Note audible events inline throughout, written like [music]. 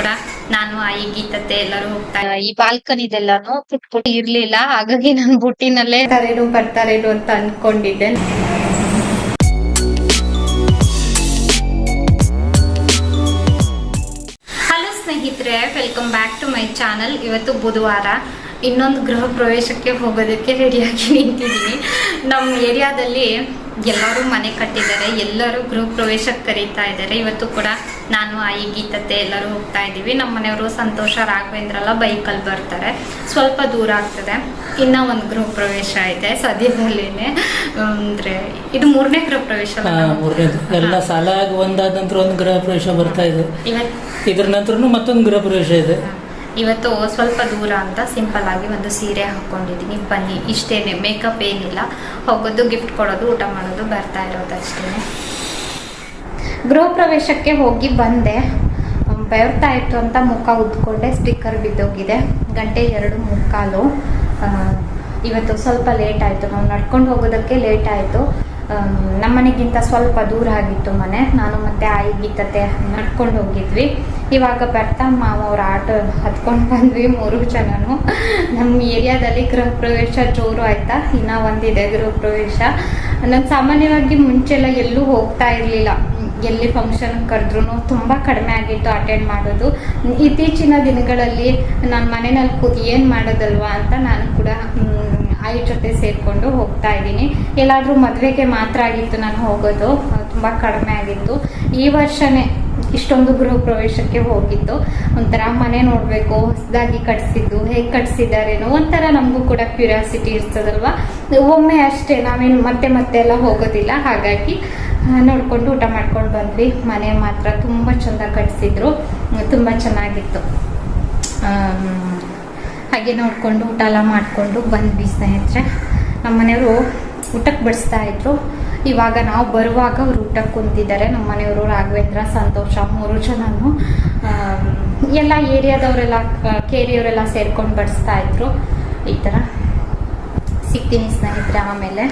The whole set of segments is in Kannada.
ಕೂಡ ನಾನು ಆಯಿ ಗೀತತೆ ಎಲ್ಲರೂ ಹೋಗ್ತಾ ಈ ಬಾಲ್ಕನಿದೆಲ್ಲಾನು ಪುಟ್ ಪುಟ್ ಇರ್ಲಿಲ್ಲ ಹಾಗಾಗಿ ನಾನು ಬುಟ್ಟಿನಲ್ಲೇ ಬರ್ತಾರೇನು ಬರ್ತಾರೇನು ಅಂತ ಅನ್ಕೊಂಡಿದ್ದೆ. ಹಲೋ ಸ್ನೇಹಿತರೆ welcome back to my channel ಇವತ್ತು ಬುಧವಾರ. ಇನ್ನೊಂದು ಗೃಹ ಪ್ರವೇಶಕ್ಕೆ ಹೋಗೋದಕ್ಕೆ ರೆಡಿಯಾಗಿ ನಿಂತಿದ್ದೀನಿ. ನಮ್ಮ ಏರಿಯಾದಲ್ಲಿ ಎಲ್ಲರೂ ಮನೆ ಕಟ್ಟಿದ್ದಾರೆ ಎಲ್ಲರೂ ಗೃಹ ಪ್ರವೇಶಕ್ಕೆ ಕರೀತಾ ಇದ್ದಾರೆ. ಇವತ್ತು ಕೂಡ ನಾನು ಆಯಿ ಗೀತತೆ ಎಲ್ಲರೂ ಹೋಗ್ತಾ ಇದ್ದೀವಿ. ನಮ್ಮ ಮನೆಯವರು ಸಂತೋಷ ರಾಘವೇಂದ್ರಲ್ಲ ಬೈಕಲ್ಲಿ ಬರ್ತಾರೆ. ಸ್ವಲ್ಪ ದೂರ ಆಗ್ತದೆ. ಇನ್ನ ಒಂದು ಗೃಹ ಪ್ರವೇಶ ಇದೆ ಸದ್ಯದಲ್ಲೇನೆ. ಅಂದ್ರೆ ಇದು ಮೂರನೇ ಗೃಹ ಪ್ರವೇಶ ಎಲ್ಲ ಸಾಲ ಆಗಿ ಒಂದಾದ ನಂತರ ಒಂದು ಗೃಹ ಪ್ರವೇಶ ಬರ್ತಾ ಇದೆ. ಇದ್ರ ನಂತರನು ಮತ್ತೊಂದು ಗೃಹ ಪ್ರವೇಶ ಇದೆ. ಇವತ್ತು ಸ್ವಲ್ಪ ದೂರ ಅಂತ ಸಿಂಪಲ್ ಆಗಿ ಒಂದು ಸೀರೆ ಹಾಕೊಂಡಿದ್ದೀನಿ. ಬನ್ನಿ, ಇಷ್ಟೇನೆ. ಮೇಕಪ್ ಏನಿಲ್ಲ. ಹೋಗೋದು ಗಿಫ್ಟ್ ಕೊಡೋದು, ಊಟ ಮಾಡೋದು, ಬರ್ತಾ ಇರೋದು ಅಷ್ಟೇ ಗೃಹ ಪ್ರವೇಶಕ್ಕೆ ಹೋಗಿ ಬಂದೆ. ಬೆವರ್ತಾ ಇತ್ತು ಅಂತ ಮುಖ ಉದ್ಕೊಂಡೆ. ಸ್ಟಿಕ್ಕರ್ ಬಿದ್ದೋಗಿದೆ. ಗಂಟೆ ಎರಡು ಮುಕ್ಕಾಲು. ಇವತ್ತು ಸ್ವಲ್ಪ ಲೇಟ್ ಆಯಿತು. ನಾವು ನಡ್ಕೊಂಡು ಹೋಗೋದಕ್ಕೆ ಲೇಟ್ ಆಯಿತು. ನಮ್ಮನೆಗಿಂತ ಸ್ವಲ್ಪ ದೂರ ಆಗಿತ್ತು ಮನೆ. ನಾನು ಮತ್ತೆ ಆಯಿ ಗೀತತೆ ನಡ್ಕೊಂಡು ಹೋಗಿದ್ವಿ. ಇವಾಗ ಬರ್ತಾ ಮಾವ ಅವ್ರ ಆಟೋ ಹತ್ಕೊಂಡು ಬಂದ್ವಿ ಮೂರು ಜನನು. ನಮ್ಮ ಏರಿಯಾದಲ್ಲಿ ಗೃಹ ಪ್ರವೇಶ ಜೋರು ಆಯ್ತಾ? ಇನ್ನ ಒಂದಿದೆ ಗೃಹ ಪ್ರವೇಶ. ನಾನು ಸಾಮಾನ್ಯವಾಗಿ ಮುಂಚೆಲ್ಲ ಎಲ್ಲೂ ಹೋಗ್ತಾ ಇರಲಿಲ್ಲ. ಎಲ್ಲಿ ಫಂಕ್ಷನ್ ಕರೆದ್ರು ತುಂಬ ಕಡಿಮೆ ಆಗಿತ್ತು ಅಟೆಂಡ್ ಮಾಡೋದು. ಇತ್ತೀಚಿನ ದಿನಗಳಲ್ಲಿ ನಾನು ಮನೆಯಲ್ಲಿ ಕೂತು ಏನು ಮಾಡೋದಲ್ವಾ ಅಂತ ನಾನು ಕೂಡ ಆಯಿ ಜೊತೆ ಸೇರಿಕೊಂಡು ಹೋಗ್ತಾ ಇದ್ದೀನಿ. ಎಲ್ಲಾದರೂ ಮದುವೆಗೆ ಮಾತ್ರ ಆಗಿತ್ತು ನಾನು ಹೋಗೋದು. ತುಂಬ ಕಡಿಮೆ ಆಗಿತ್ತು. ಈ ವರ್ಷನೇ ಇಷ್ಟೊಂದು ಗೃಹ ಪ್ರವೇಶಕ್ಕೆ ಹೋಗಿದ್ದು. ಒಂಥರ ಮನೆ ನೋಡಬೇಕು, ಹೊಸದಾಗಿ ಕಟ್ಸಿದ್ದು, ಹೇಗೆ ಕಟ್ಸಿದ್ದಾರೇನೋ ಒಂಥರ ನಮಗೂ ಕೂಡ ಕ್ಯೂರಿಯಾಸಿಟಿ ಇರ್ತದಲ್ವಾ? ಒಮ್ಮೆ ಅಷ್ಟೇ, ನಾವೇನು ಮತ್ತೆ ಮತ್ತೆ ಎಲ್ಲ ಹೋಗೋದಿಲ್ಲ. ಹಾಗಾಗಿ ನೋಡಿಕೊಂಡು ಊಟ ಮಾಡ್ಕೊಂಡು ಬಂದ್ವಿ. ಮನೆ ಮಾತ್ರ ತುಂಬ ಚೆಂದ ಕಟ್ಸಿದ್ರು. ತುಂಬ ಚೆನ್ನಾಗಿತ್ತು. ಹಾಗೆ ನೋಡಿಕೊಂಡು ಊಟ ಎಲ್ಲ ಮಾಡಿಕೊಂಡು ಬಂದ್ವಿ ಸ್ನೇಹಿತರೆ. ನಮ್ಮ ಮನೆಯವರು ಊಟಕ್ಕೆ ಬಡಿಸ್ತಾ ಇದ್ರು. ಇವಾಗ ನಾವು ಬರುವಾಗ ಅವ್ರು ಊಟಕ್ಕೆ ಕುಂತಿದ್ದಾರೆ. ನಮ್ಮ ಮನೆಯವರು ರಾಘವೇಂದ್ರ, ಸಂತೋಷ ಮೂರು ಜನನು ಎಲ್ಲ ಏರಿಯಾದವರೆಲ್ಲ ಕೇರಿಯವರೆಲ್ಲ ಸೇರ್ಕೊಂಡು ಬಡಿಸ್ತಾ ಇದ್ರು. ಈ ತರ ಸಿಗ್ತೀನಿ ಸ್ನೇಹಿತರೆ ಆಮೇಲೆ.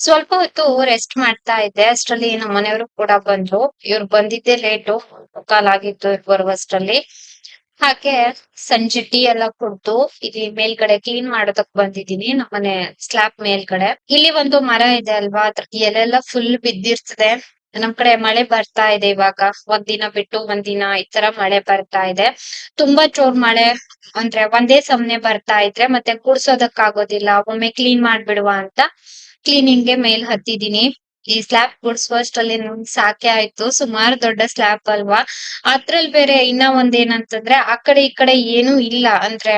ಸ್ವಲ್ಪ ಹೊತ್ತು ರೆಸ್ಟ್ ಮಾಡ್ತಾ ಇದ್ದೆ. ಅಷ್ಟರಲ್ಲಿ ನಮ್ಮ ಮನೆಯವರು ಕೂಡ ಬಂದ್ರು. ಇವ್ರು ಬಂದಿದ್ದೆ ಲೇಟು ಕಾಲಾಗಿತ್ತು, ಇವ್ರು ಬರುವಷ್ಟರಲ್ಲಿ. ಹಾಗೆ ಸಂಜೆ ಟೀ ಎಲ್ಲ ಕುಡ್ದು ಇಲ್ಲಿ ಮೇಲ್ಗಡೆ ಕ್ಲೀನ್ ಮಾಡೋದಕ್ ಬಂದಿದ್ದೀನಿ ನಮ್ಮನೆ ಸ್ಲಾಬ್ ಮೇಲ್ಗಡೆ. ಇಲ್ಲಿ ಒಂದು ಮರ ಇದೆ ಅಲ್ವಾ? ಅದ್ರ ಎಲೆಲ್ಲ ಫುಲ್ ಬಿದ್ದಿರ್ತದೆ. ನಮ್ ಕಡೆ ಮಳೆ ಬರ್ತಾ ಇದೆ ಇವಾಗ. ಒಂದಿನ ಬಿಟ್ಟು ಒಂದಿನ ಈ ತರ ಮಳೆ ಬರ್ತಾ ಇದೆ. ತುಂಬಾ ಜೋರ್ ಮಳೆ, ಅಂದ್ರೆ ಒಂದೇ ಸಮನೆ ಬರ್ತಾ ಇದ್ರೆ ಮತ್ತೆ ಗುಡ್ಸೋದಕ್ ಆಗೋದಿಲ್ಲ ಒಮ್ಮೆ ಕ್ಲೀನ್ ಮಾಡ್ಬಿಡುವ ಅಂತ ಕ್ಲೀನಿಂಗ್ಗೆ ಮೇಲ್ ಹತ್ತಿದೀನಿ ಈ ಸ್ಲ್ಯಾಬ್ ಅಲ್ಲಿ ನನ್ಗ್ ಸಾಕೆ ಆಯ್ತು. ಸುಮಾರು ದೊಡ್ಡ ಸ್ಲ್ಯಾಬ್ ಅಲ್ವಾ? ಅದ್ರಲ್ಲಿ ಬೇರೆ ಇನ್ನ ಒಂದ್ ಏನಂತಂದ್ರೆ ಆ ಕಡೆ ಈ ಕಡೆ ಏನು ಇಲ್ಲ. ಅಂದ್ರೆ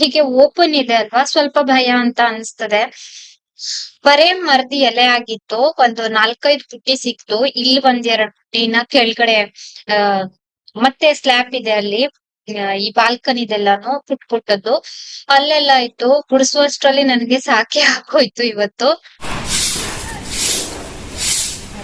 ಹೀಗೆ ಓಪನ್ ಇದೆ ಅಲ್ವಾ? ಸ್ವಲ್ಪ ಭಯ ಅಂತ ಅನ್ಸ್ತದೆ. ಬರೇ ಮರ್ದಿ ಎಲೆ ಆಗಿತ್ತು. ಒಂದು ನಾಲ್ಕೈದು ಪುಟ್ಟಿ ಸಿಕ್ತು. ಇಲ್ಲಿ ಒಂದ್ ಎರಡ್ ಪುಟ್ಟಿನ ಕೆಳಗಡೆ ಮತ್ತೆ ಸ್ಲ್ಯಾಬ್ ಇದೆ ಅಲ್ಲಿ. ಈ ಬಾಲ್ಕನಿದೆಲ್ಲಾನು ಪುಟ್ ಪುಟ್ಟದ್ದು. ಅಲ್ಲೆಲ್ಲ ಇತ್ತು ಗುಡಿಸುವಷ್ಟ್ರಲ್ಲಿ ನನ್ಗೆ ಸಾಕೆ ಆಗೋಯ್ತು ಇವತ್ತು.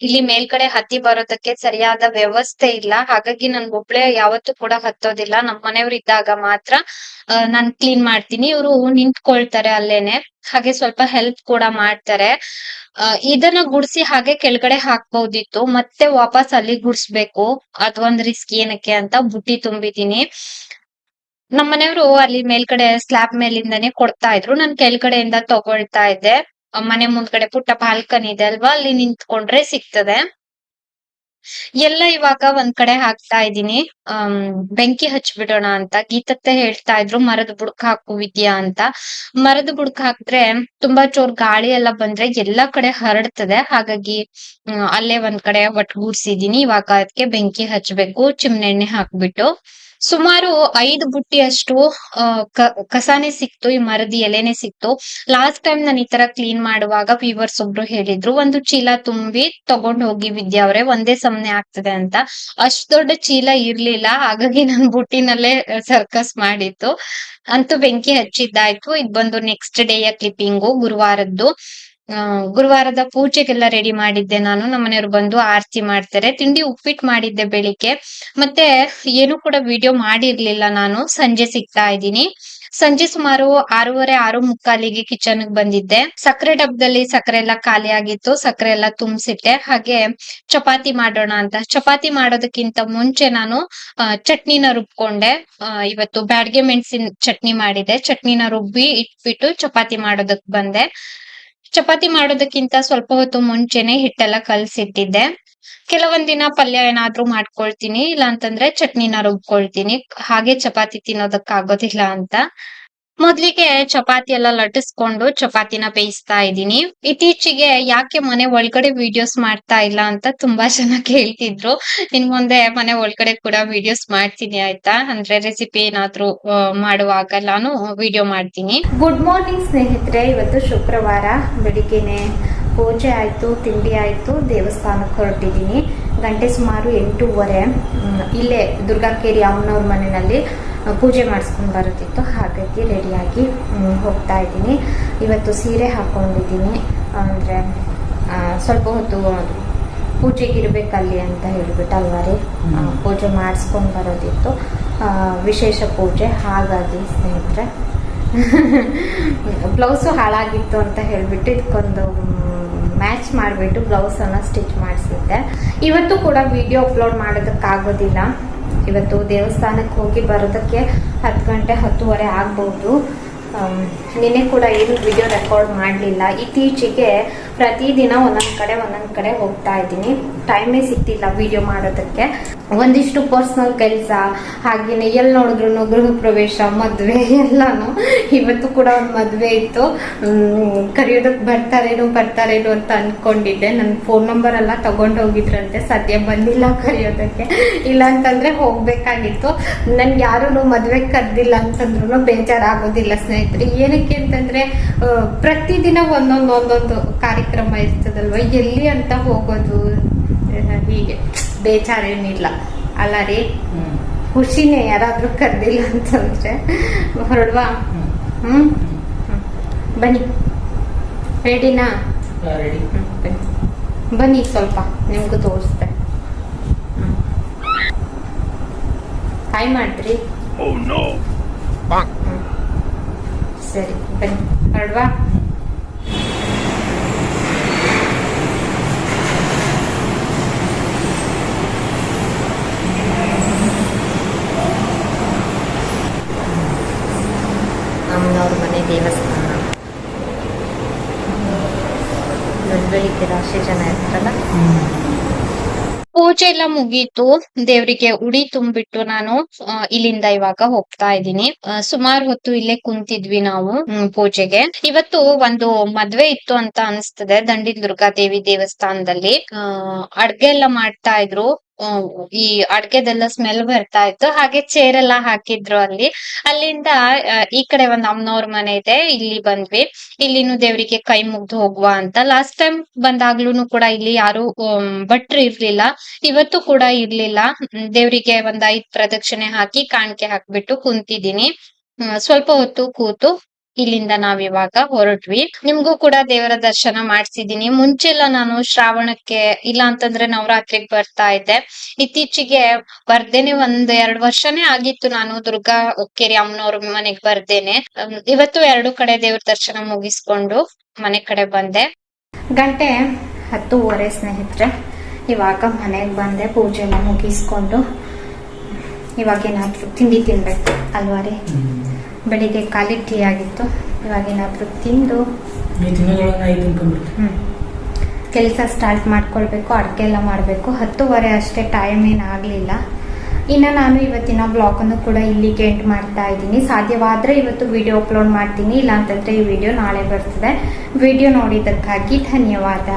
ಇಲ್ಲಿ ಮೇಲ್ಗಡೆ ಹತ್ತಿ ಬರೋದಕ್ಕೆ ಸರಿಯಾದ ವ್ಯವಸ್ಥೆ ಇಲ್ಲ. ಹಾಗಾಗಿ ನನ್ ಒಬ್ಳೆ ಯಾವತ್ತೂ ಕೂಡ ಹತ್ತೋದಿಲ್ಲ. ನಮ್ ಮನೆಯವ್ರು ಇದ್ದಾಗ ಮಾತ್ರ ನಾನ್ ಕ್ಲೀನ್ ಮಾಡ್ತೀನಿ. ಇವ್ರು ನಿಂತ್ಕೊಳ್ತಾರೆ ಅಲ್ಲೇನೆ. ಹಾಗೆ ಸ್ವಲ್ಪ ಹೆಲ್ಪ್ ಕೂಡ ಮಾಡ್ತಾರೆ. ಇದನ್ನ ಗುಡ್ಸಿ ಹಾಗೆ ಕೆಳಗಡೆ ಹಾಕ್ಬಹುದಿತ್ತು ಮತ್ತೆ ವಾಪಸ್ ಅಲ್ಲಿ ಗುಡ್ಸ್ಬೇಕು. ಅದೊಂದ್ ರಿಸ್ಕ್ ಏನಕ್ಕೆ ಅಂತ ಬುಟ್ಟಿ ತುಂಬಿದೀನಿ ನಮ್ ಮನೆಯವರು ಅಲ್ಲಿ ಮೇಲ್ಗಡೆ ಸ್ಲ್ಯಾಬ್ ಮೇಲಿಂದಾನೆ ಕೊಡ್ತಾ ಇದ್ರು. ನಾನ್ ಕೆಳಗಡೆಯಿಂದ ತಗೊಳ್ತಾ ಇದ್ದೆ. ಮನೆ ಮುಂದ್ಗಡೆ ಪುಟ್ಟ ಬಾಲ್ಕನಿ ಇದೆ ಅಲ್ವಾ? ಅಲ್ಲಿ ನಿಂತ್ಕೊಂಡ್ರೆ ಸಿಗ್ತದೆ. ಎಲ್ಲ ಇವಾಗ ಒಂದ್ ಕಡೆ ಹಾಕ್ತಾ ಇದೀನಿ ಆಮ್, ಬೆಂಕಿ ಹಚ್ಬಿಡೋಣ ಅಂತ ಗೀತತ್ತೆ ಹೇಳ್ತಾ ಇದ್ರು ಮರದ ಬುಡಕ್ ಹಾಕು ವಿದ್ಯಾ ಅಂತ. ಮರದ ಬುಡಕ್ ಹಾಕಿದ್ರೆ ತುಂಬಾ ಚೋರ್ ಗಾಳಿ ಎಲ್ಲ ಬಂದ್ರೆ ಎಲ್ಲಾ ಕಡೆ ಹರಡ್ತದೆ. ಹಾಗಾಗಿ ಅಲ್ಲೇ ಒಂದ್ ಕಡೆ ಒಟ್ಗೂಡ್ಸಿದೀನಿ ಇವಾಗ ಅದಕ್ಕೆ ಬೆಂಕಿ ಹಚ್ಬೇಕು ಚಿಮ್ನೆಣ್ಣೆ ಹಾಕ್ಬಿಟ್ಟು. ಸುಮಾರು ಐದು ಬುಟ್ಟಿಯಷ್ಟು ಕಸಾನೆ ಸಿಕ್ತು, ಈ ಮರದ ಎಲೆನೆ ಸಿಕ್ತು. ಲಾಸ್ಟ್ ಟೈಮ್ ನಾನು ಈ ತರ ಕ್ಲೀನ್ ಮಾಡುವಾಗ ವೀವರ್ಸ್ ಒಬ್ರು ಹೇಳಿದ್ರು, ಒಂದು ಚೀಲ ತುಂಬಿ ತಗೊಂಡ್ ಹೋಗಿ ವಿದ್ಯಾ ಅವ್ರೆ, ಒಂದೇ ಸಮನೆ ಆಗ್ತದೆ ಅಂತ. ಅಷ್ಟ್ ದೊಡ್ಡ ಚೀಲ ಇರ್ಲಿಲ್ಲ, ಹಾಗಾಗಿ ನನ್ ಬುಟ್ಟಿನಲ್ಲೇ ಸರ್ಕಸ್ ಮಾಡಿತ್ತು ಅಂತೂ ಬೆಂಕಿ ಹಚ್ಚಿದ್ದಾಯ್ತು. ಇದ್ ಬಂದು ನೆಕ್ಸ್ಟ್ ಡೇಯ ಕ್ಲಿಪ್ಪಿಂಗು ಗುರುವಾರದ್ದು. ಆ, ಗುರುವಾರದ ಪೂಜೆಗೆಲ್ಲ ರೆಡಿ ಮಾಡಿದ್ದೆ ನಾನು. ನಮ್ಮನೆಯವ್ರು ಬಂದು ಆರತಿ ಮಾಡ್ತಾರೆ. ತಿಂಡಿ ಉಪ್ಪಿಟ್ಟು ಮಾಡಿದ್ದೆ ಬೆಳಿಗ್ಗೆ. ಮತ್ತೆ ಏನು ಕೂಡ ವಿಡಿಯೋ ಮಾಡಿರ್ಲಿಲ್ಲ ನಾನು. ಸಂಜೆ ಸಿಗ್ತಾ ಇದ್ದೀನಿ. ಸಂಜೆ ಸುಮಾರು ಆರೂವರೆ ಆರು ಮುಕ್ಕಾಲಿಗೆ ಕಿಚನ್ ಬಂದಿದ್ದೆ. ಸಕ್ಕರೆ ಡಬ್ಬದಲ್ಲಿ ಸಕ್ಕರೆ ಎಲ್ಲ ಖಾಲಿ ಆಗಿತ್ತು. ಸಕ್ಕರೆ ಎಲ್ಲ ತುಂಬಿಸಿಟ್ಟೆ. ಹಾಗೆ ಚಪಾತಿ ಮಾಡೋಣ ಅಂತ. ಚಪಾತಿ ಮಾಡೋದಕ್ಕಿಂತ ಮುಂಚೆ ನಾನು ಚಟ್ನಿನ ರುಬ್ಕೊಂಡೆ. ಇವತ್ತು ಬ್ಯಾಡ್ಗೆ ಮೆಣಸಿನ ಚಟ್ನಿ ಮಾಡಿದೆ. ಚಟ್ನಿನ ರುಬ್ಬಿ ಇಟ್ಬಿಟ್ಟು ಚಪಾತಿ ಮಾಡೋದಕ್ ಬಂದೆ. ಚಪಾತಿ ಮಾಡೋದಕ್ಕಿಂತ ಸ್ವಲ್ಪ ಹೊತ್ತು ಮುಂಚೆನೆ ಹಿಟ್ಟೆಲ್ಲ ಕಲ್ಸಿಟ್ಟಿದ್ದೆ. ಕೆಲವೊಂದ್ ದಿನ ಪಲ್ಯ ಏನಾದ್ರೂ ಮಾಡ್ಕೊಳ್ತೀನಿ ಇಲ್ಲ ಅಂತಂದ್ರೆ ಚಟ್ನಿನ ರುಬ್ಕೊಳ್ತೀನಿ. ಹಾಗೆ ಚಪಾತಿ ತಿನ್ನೋದಕ್ ಆಗೋದಿಲ್ಲ ಅಂತ. ಮೊದ್ಲಿಗೆ ಚಪಾತಿ ಎಲ್ಲ ಲಟ್ಟಿಸ್ಕೊಂಡು ಚಪಾತಿನ ಬೇಯಿಸ್ತಾ ಇದ್ದೀನಿ. ಇತ್ತೀಚೆಗೆ ಯಾಕೆ ಮನೆ ಒಳಗಡೆ ವಿಡಿಯೋಸ್ ಮಾಡ್ತಾ ಇಲ್ಲ ಅಂತ ತುಂಬಾ ಜನ ಕೇಳ್ತಿದ್ರು. ಇನ್ ಮುಂದೆ ಮನೆ ಒಳಗಡೆ ಕೂಡ ವಿಡಿಯೋಸ್ ಮಾಡ್ತೀನಿ ಆಯ್ತಾ? ಅಂದ್ರೆ ರೆಸಿಪಿ ಏನಾದ್ರೂ ಮಾಡುವಾಗ ನಾನು ವಿಡಿಯೋ ಮಾಡ್ತೀನಿ. ಗುಡ್ ಮಾರ್ನಿಂಗ್ ಸ್ನೇಹಿತರೆ, ಇವತ್ತು ಶುಕ್ರವಾರ. ಬೆಳಿಗ್ಗೆನೆ ಪೂಜೆ ಆಯ್ತು, ತಿಂಡಿ ಆಯ್ತು, ದೇವಸ್ಥಾನಕ್ಕೆ ಹೊರಟಿದ್ದೀನಿ. ಗಂಟೆ ಸುಮಾರು ಎಂಟೂವರೆ. ಇಲ್ಲೇ ದುರ್ಗಾಕೇರಿ ಅಮ್ಮನವ್ರ ಮನೆಯಲ್ಲಿ. ಪೂಜೆ ಮಾಡಿಸ್ಕೊಂಡು ಬರುತ್ತಿತ್ತು. ಹಾಗಾಗಿ ರೆಡಿಯಾಗಿ ಹೋಗ್ತಾ ಇದ್ದೀನಿ. ಇವತ್ತು ಸೀರೆ ಹಾಕ್ಕೊಂಡಿದ್ದೀನಿ ಅಂದರೆ ಸ್ವಲ್ಪ ಹೊತ್ತು ಪೂಜೆಗೆ ಇರಬೇಕಲ್ಲಿ ಅಂತ ಹೇಳಿಬಿಟ್ಟು ಅಲ್ವಾ ರೀ ಪೂಜೆ ಮಾಡಿಸ್ಕೊಂಡು ಬರೋದಿತ್ತು. ವಿಶೇಷ ಪೂಜೆ. ಹಾಗಾಗಿ ಸ್ನೇಹಿತರೆ [laughs] ಬ್ಲೌಸು ಹಾಳಾಗಿತ್ತು ಅಂತ ಹೇಳಿಬಿಟ್ಟು ಇದಕ್ಕೊಂದು ಮ್ಯಾಚ್ ಮಾಡಿಬಿಟ್ಟು ಬ್ಲೌಸನ್ನು ಸ್ಟಿಚ್ ಮಾಡಿಸಿದ್ದೆ. ಇವತ್ತು ಕೂಡ ವಿಡಿಯೋ ಅಪ್ಲೋಡ್ ಮಾಡೋದಕ್ಕಾಗೋದಿಲ್ಲ. ಇವತ್ತು ದೇವಸ್ಥಾನಕ್ಕೆ ಹೋಗಿ ಬರೋದಕ್ಕೆ ಹತ್ತು ಗಂಟೆ, ಹತ್ತುವರೆ ಆಗ್ಬೋದು. ನಿನ್ನೆ ಕೂಡ ಏನು ವಿಡಿಯೋ ರೆಕಾರ್ಡ್ ಮಾಡಲಿಲ್ಲ. ಇತ್ತೀಚೆಗೆ ಪ್ರತಿದಿನ ಒಂದೊಂದು ಕಡೆ ಒಂದೊಂದು ಕಡೆ ಹೋಗ್ತಾ ಇದ್ದೀನಿ. ಟೈಮೇ ಸಿಗ್ತಿಲ್ಲ ವಿಡಿಯೋ ಮಾಡೋದಕ್ಕೆ. ಒಂದಿಷ್ಟು ಪರ್ಸ್ನಲ್ ಕೆಲಸ ಹಾಗೆಯೇ ಎಲ್ಲಿ ನೋಡಿದ್ರು ಗೃಹ ಪ್ರವೇಶ, ಮದುವೆ ಎಲ್ಲಾನು. ಇವತ್ತು ಕೂಡ ಒಂದು ಮದುವೆ ಇತ್ತು. ಕರೆಯೋದಕ್ಕೆ ಬರ್ತಾರೇನು, ಬರ್ತಾರೇನೋ ಅಂತ ಅನ್ಕೊಂಡಿದ್ದೆ. ನನ್ನ ಫೋನ್ ನಂಬರ್ ಎಲ್ಲ ತಗೊಂಡು ಹೋಗಿದ್ರಂತೆ. ಸದ್ಯ ಬಂದಿಲ್ಲ ಕರೆಯೋದಕ್ಕೆ. ಇಲ್ಲ ಅಂತಂದ್ರೆ ಹೋಗ್ಬೇಕಾಗಿತ್ತು. ನನ್ಗೆ ಯಾರು ಮದುವೆ ಕರೆದಿಲ್ಲ ಅಂತಂದ್ರೂ ಬೇಜಾರಾಗೋದಿಲ್ಲ ಸ್ನೇಹಿತರೆ. ಏನಕ್ಕೆ ಅಂತಂದ್ರೆ ಪ್ರತಿದಿನ ಒಂದೊಂದು ಒಂದೊಂದು ಕಾರ್ಯಕ್ರಮ ಇರ್ತದಲ್ವ? ಎಲ್ಲಿ ಅಂತ ಹೋಗೋದು ಹೀಗೆ. ಬೇಜಾರೇನಿಲ್ಲ. ಅಲ್ಲ ರೀ ಖುಷಿನೇ ಯಾರಾದ್ರೂ ಕರೆದಿಲ್ಲ ಅಂತಂದ್ರೆ ಹೊರಡ್ವಾ? ಹ್ಮ್. ಹ್ಮ್. ಬನ್ನಿ. ರೆಡಿನಾ? ಬನ್ನಿ. ಬನ್ನಿ ಸ್ವಲ್ಪ ನಿಮ್ಗೂ ತೋರಿಸ್ತೆ. ಹ್ಮ್. ಹಾಯ್ ಮಾಡ್ರಿ ಹ್ಮ್. ಸರಿ ಬನ್ನಿ. ಹೊರಡ್ವಾ ಅಮ್ಮನವ್ರ ಮನೆ ದೇವಸ್ಥಾನ ಬೆಳಿಗ್ಗೆ ರಾಶಿ ಜನ ಇರ್ತಾರಲ್ಲ ಪೂಜೆ ಎಲ್ಲ ಮುಗೀತು. ದೇವರಿಗೆ ಉಡಿ ತುಂಬಿಟ್ಟು ನಾನು ಇಲ್ಲಿಂದ ಇವಾಗ ಹೋಗ್ತಾ ಇದ್ದೀನಿ. ಸುಮಾರು ಹೊತ್ತು ಇಲ್ಲೇ ಕುಂತಿದ್ವಿ ನಾವು ಪೂಜೆಗೆ. ಇವತ್ತು ಒಂದು ಮದ್ವೆ ಇತ್ತು ಅಂತ ಅನ್ಸ್ತದೆ. ದಂಡಿ ದುರ್ಗಾದೇವಿ ದೇವಸ್ಥಾನದಲ್ಲಿ. ಆ, ಅಡ್ಗೆ ಎಲ್ಲ ಮಾಡ್ತಾ ಇದ್ರು. ಈ ಅಡ್ಗೆದೆಲ್ಲ ಸ್ಮೆಲ್ ಬರ್ತಾ ಇತ್ತು. ಹಾಗೆ ಚೇರ್ ಎಲ್ಲ ಹಾಕಿದ್ರು ಅಲ್ಲಿ. ಅಲ್ಲಿಂದ ಈ ಕಡೆ ಒಂದ್ ಅಮ್ಮನವ್ರ ಮನೆ ಇದೆ, ಇಲ್ಲಿ ಬಂದ್ವಿ. ಇಲ್ಲಿನು ದೇವರಿಗೆ ಕೈ ಮುಗ್ದು ಹೋಗುವ ಅಂತ. ಲಾಸ್ಟ್ ಟೈಮ್ ಬಂದಾಗ್ಲೂನು ಕೂಡ ಇಲ್ಲಿ ಯಾರು ಭಟ್ರು ಇರ್ಲಿಲ್ಲ. ಇವತ್ತು ಕೂಡ ಇರ್ಲಿಲ್ಲ. ದೇವರಿಗೆ ಒಂದ್ ಐದ್ ಪ್ರದಕ್ಷಿಣೆ ಹಾಕಿ ಕಾಣಿಕೆ ಹಾಕ್ಬಿಟ್ಟು ಕುಂತಿದ್ದೀನಿ. ಸ್ವಲ್ಪ ಹೊತ್ತು ಕೂತು ಇಲ್ಲಿಂದ ನಾವಿವಾಗ ಹೊರಟ್ವಿ. ನಿಮ್ಗೂ ಕೂಡ ದೇವರ ದರ್ಶನ ಮಾಡ್ಸಿದೀನಿ. ಮುಂಚೆಲ್ಲ ನಾನು ಶ್ರಾವಣಕ್ಕೆ ಇಲ್ಲ ಅಂತಂದ್ರೆ ನವರಾತ್ರಿಗೆ ಬರ್ತಾ ಇದ್ದೆ. ಇತ್ತೀಚೆಗೆ ಬರ್ದೇನೆ ಒಂದ್ ಎರಡ್ ವರ್ಷನೇ ಆಗಿತ್ತು ನಾನು ದುರ್ಗಾ ಒಕ್ಕೇರಿ ಅಮ್ಮನವ್ರ ಮನೆಗ್ ಬರ್ದೇನೆ. ಇವತ್ತು ಎರಡು ಕಡೆ ದೇವ್ರ ದರ್ಶನ ಮುಗಿಸ್ಕೊಂಡು ಮನೆ ಕಡೆ ಬಂದೆ. ಗಂಟೆ ಹತ್ತೂವರೆ ಸ್ನೇಹಿತರೆ ಇವಾಗ ಮನೆಗೆ ಬಂದೆ ಪೂಜೆ ಎಲ್ಲ ಮುಗಿಸ್ಕೊಂಡು. ಇವಾಗ ಏನಾದ್ರು ತಿಂಡಿ ತಿನ್ಬೇಕು ಅಲ್ವಾ ರೀ? ಬೆಳಿಗ್ಗೆ ಖಾಲಿ ಟೀ ಆಗಿತ್ತು. ಇವಾಗ ಏನಾದ್ರು ತಿಂದು ತಿನ್ಕೊಂಡ್ಬಿಡ್ತೀನಿ. ಕೆಲಸ ಸ್ಟಾರ್ಟ್ ಮಾಡ್ಕೊಳ್ಬೇಕು ಅಡುಗೆ ಎಲ್ಲ ಮಾಡಬೇಕು. ಹತ್ತುವರೆ ಅಷ್ಟೇ ಟೈಮ್ ಏನು ಆಗಲಿಲ್ಲ. ಇನ್ನು ನಾನು ಇವತ್ತಿನ ಬ್ಲಾಗನ್ನು ಕೂಡ ಇಲ್ಲಿಗೆ ಎಂಟ್ ಮಾಡ್ತಾ ಇದ್ದೀನಿ. ಸಾಧ್ಯವಾದರೆ ಇವತ್ತು ವಿಡಿಯೋ ಅಪ್ಲೋಡ್ ಮಾಡ್ತೀನಿ. ಇಲ್ಲಾಂತಂದರೆ ಈ ವಿಡಿಯೋ ನಾಳೆ ಬರ್ತದೆ. ವಿಡಿಯೋ ನೋಡಿದ್ದಕ್ಕಾಗಿ ಧನ್ಯವಾದ.